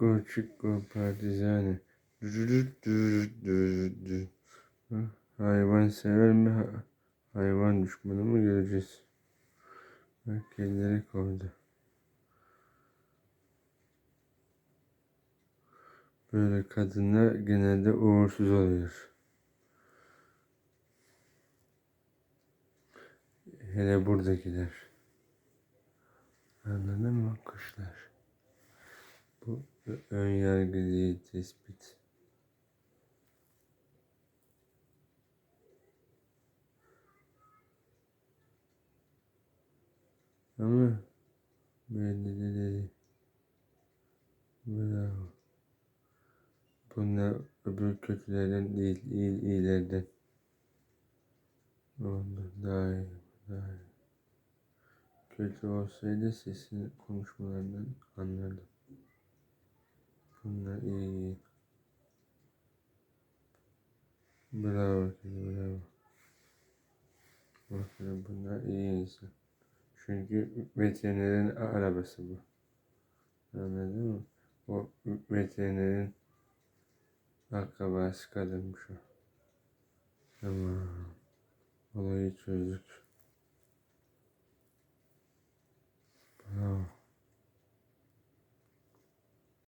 Çiko partizane. Hayvan sever mi? ha- Hayvan düşmanı mı göreceğiz? Bak kedileri kovdu. Böyle kadınlar genelde uğursuz oluyor. Hele buradakiler. Anladın mı kuşlar? Ön yargı değil tespit. Ama belli de değil. Bravo. Bunlar öbür kötülerden değil, iyi, iyilerden. Oldu, daha iyi, daha iyi. Kötü olsaydı sesini konuşmalarından anlardım. Bunlar iyi, iyi. Bravo kedi, bravo. Bakın bunlar iyi insan. Çünkü veterinerin arabası bu. Anladın mı? O veterinerin akrabası kadınmış o. Tamam. Olayı çözdük.